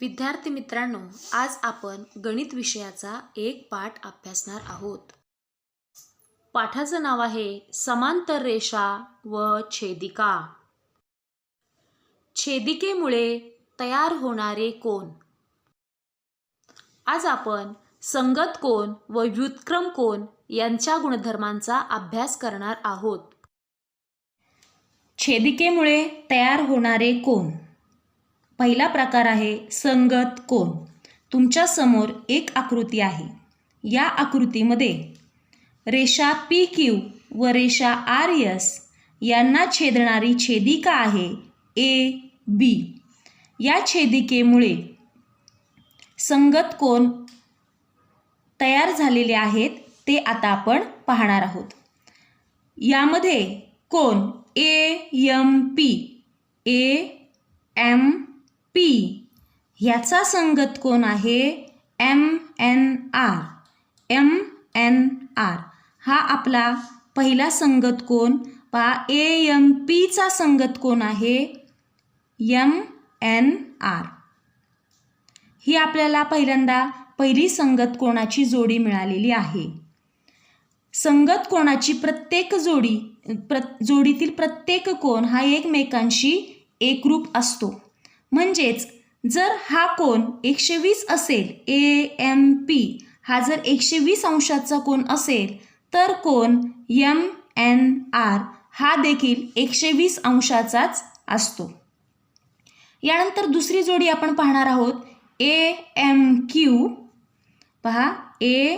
विद्यार्थी मित्रांनो आज आपण गणित विषयाचा एक पाठ अभ्यासणार आहोत. पाठाचं नाव आहे समांतर रेषा व छेदिका. छेदिकेमुळे तयार होणारे कोण आज आपण संगत कोण व व्युत्क्रम कोण यांच्या गुणधर्मांचा अभ्यास करणार आहोत. छेदिकेमुळे तयार होणारे कोण पहिला प्रकार आहे संगत कोण? तुमच्यासमोर एक आकृती आहे. या आकृतीमध्ये रेषा पी क्यू व रेषा आर यस यांना छेदणारी छेदिका आहे ए बी या छेदिकेमुळे संगत कोण तयार झालेले आहेत ते आता आपण पाहणार आहोत. यामध्ये कोण? A M P A M P. ह्याचा संगत कोण आहे? M N R. M N R. हा आपला पहिला संगत कोण? पहा ए एम पीचा संगत कोण आहे? M N R. ही आपल्याला पहिल्यांदा पहिली संगत कोणाची जोडी मिळालेली आहे? संगत कोणाची प्रत्येक जोडी प्र जोडीतील प्रत्येक कोण? हा एकमेकांशी एकरूप असतो. म्हणजेच जर हा कोण एकशे वीस असेल ए एम पी हा जर एकशे वीस अंशाचा कोण असेल तर कोण यम एन आर हा देखील एकशे वीस अंशाचाच असतो. यानंतर दुसरी जोडी आपण पाहणार आहोत ए एम क्यू पहा ए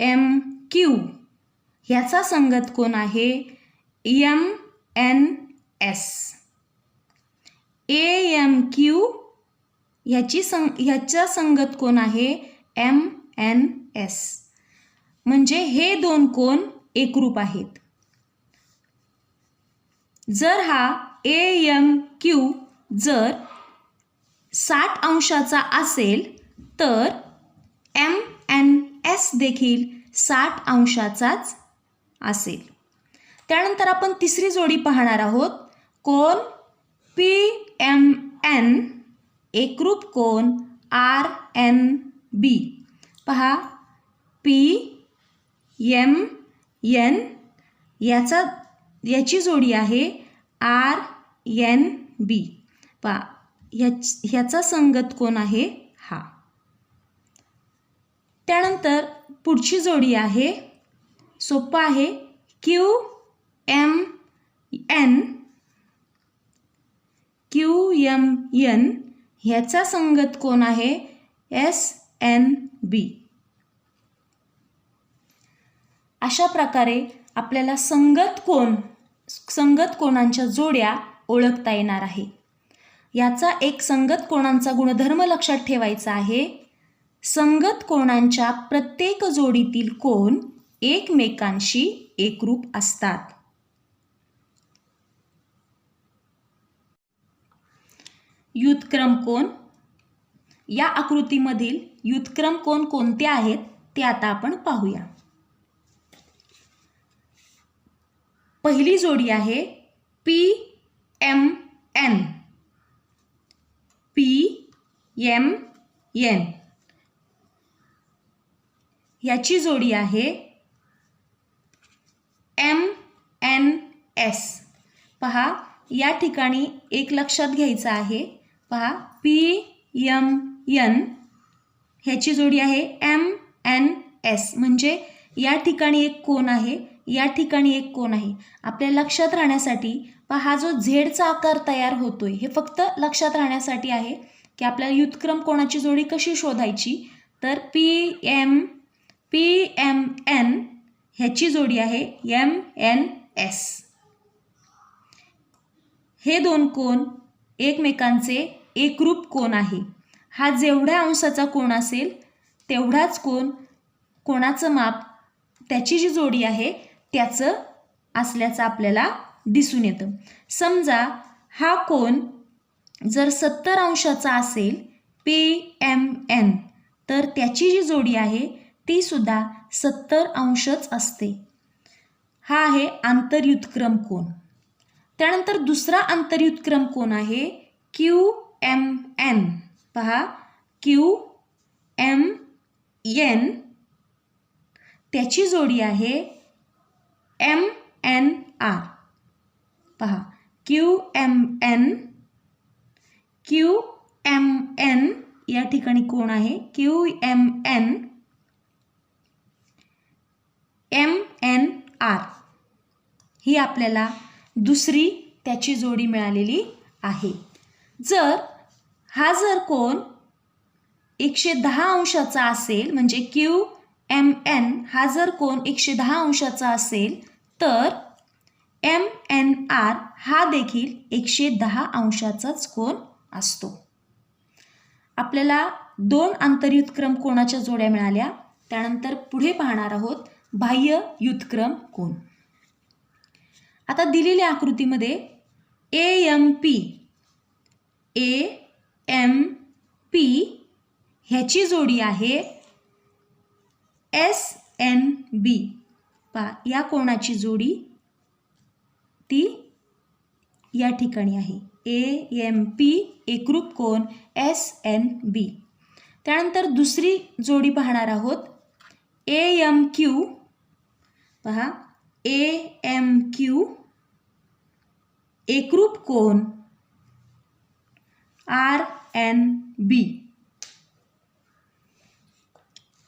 एम क्यू ह्याचा संगत कोण आहे M N S A M Q ह्याची सं ह्याचा संगत कोण आहे? एम एन एस म्हणजे हे दोन कोण एकरूप आहेत. जर हा ए एम क्यू जर साठ अंशाचा असेल तर एम एन एस देखील साठ अंशाचाच असेल. त्यानंतर आपण तिसरी जोडी पाहणार आहोत. कोण? पी एम एन एकरूप कोण आर एन बी. पहा पी एम एन याचा याची जोडी आहे आर एन बी. पहा ह्याच ह्याचा संगत कोण आहे हा. त्यानंतर पुढची जोडी आहे सोपं आहे Q M N Q M N ह्याचा संगत कोण आहे? S N B. अशा प्रकारे आपल्याला संगत कोण संगत कोणांच्या जोड्या ओळखता येणार आहे. याचा एक संगत कोणांचा गुणधर्म लक्षात ठेवायचा आहे. संगत कोणांच्या प्रत्येक जोडीतील कोण एकमेकांशी एकरूप असतात. युतक्रम कोण या आकृतीमधील युतक्रम कोण कोणते आहेत ते आता आपण पाहूया. पहिली जोडी आहे P M N. P M N. ह्याची जोडी आहे एम एन एस. पहा या ठिकाणी एक लक्षात घ्यायचं आहे. पहा पी यम यन ह्याची जोडी आहे एम एन एस. म्हणजे या ठिकाणी एक कोण आहे या ठिकाणी एक कोण आहे. आपल्या लक्षात राहण्यासाठी पहा हा जो झेडचा आकार तयार होतोय हे फक्त लक्षात राहण्यासाठी आहे की आपल्याला युतक्रम कोणाची जोडी कशी शोधायची. तर P M P M N ह्याची जोडी आहे एम एन एस. हे दोन कोण एकमेकांचे एकरूप कोण आहे? हा जेवढ्या अंशाचा कोण असेल तेवढाच कोण कोणाचं माप त्याची जी जोडी आहे त्याचं असल्याचं आपल्याला दिसून येतं. समजा हा कोण जर सत्तर अंशाचा असेल पी एम एन तर त्याची जी जोडी आहे ती सुद्धा सत्तर अंशच असते. हा आहे आंतरयुत्क्रम कोण त्यानंतर दुसरा आंतरयुत्क्रम कोण आहे क्यू एम एन पहा. क्यू एम एन त्याची जोडी आहे एम एन आर पहा. Q M N Q M N या ठिकाणी कोण आहे? Q M N M N R ही आपल्याला दुसरी त्याची जोडी मिळालेली आहे. जर हा जर कोण एकशे दहा अंशाचा असेल म्हणजे क्यू एम एन हा जर कोण एकशे दहा अंशाचा असेल तर एम एन आर हा देखील एकशे दहा अंशाचाच कोण असतो. आपल्याला दोन आंतरयुत्क्रम कोणाच्या जोड्या मिळाल्या? त्यानंतर पुढे पाहणार आहोत बाह्य युत्क्रम कोण आता दिलेल्या आकृतीमध्ये A M P A M P ह्याची जोडी आहे एस एन बी. पा या कोणाची जोडी? ती या ठिकाणी आहे. ए एम पी एकरूप कोण? S N B. त्यानंतर दुसरी जोडी पाहणार आहोत. A M Q. पहा ए एम क्यू एकरूप कोण? R N B.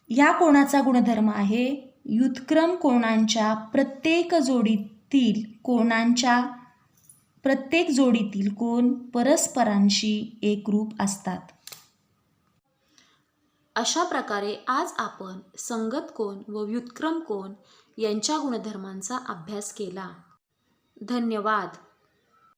या कोणाचा गुणधर्म आहे? युतक्रम कोणांच्या प्रत्येक जोडीतील कोणांच्या प्रत्येक जोडीतील कोण परस्परांशी एकरूप असतात? अशा प्रकारे आज आपण संगत कोण व व्युत्क्रम कोण यांच्या गुणधर्मांचा अभ्यास केला. धन्यवाद.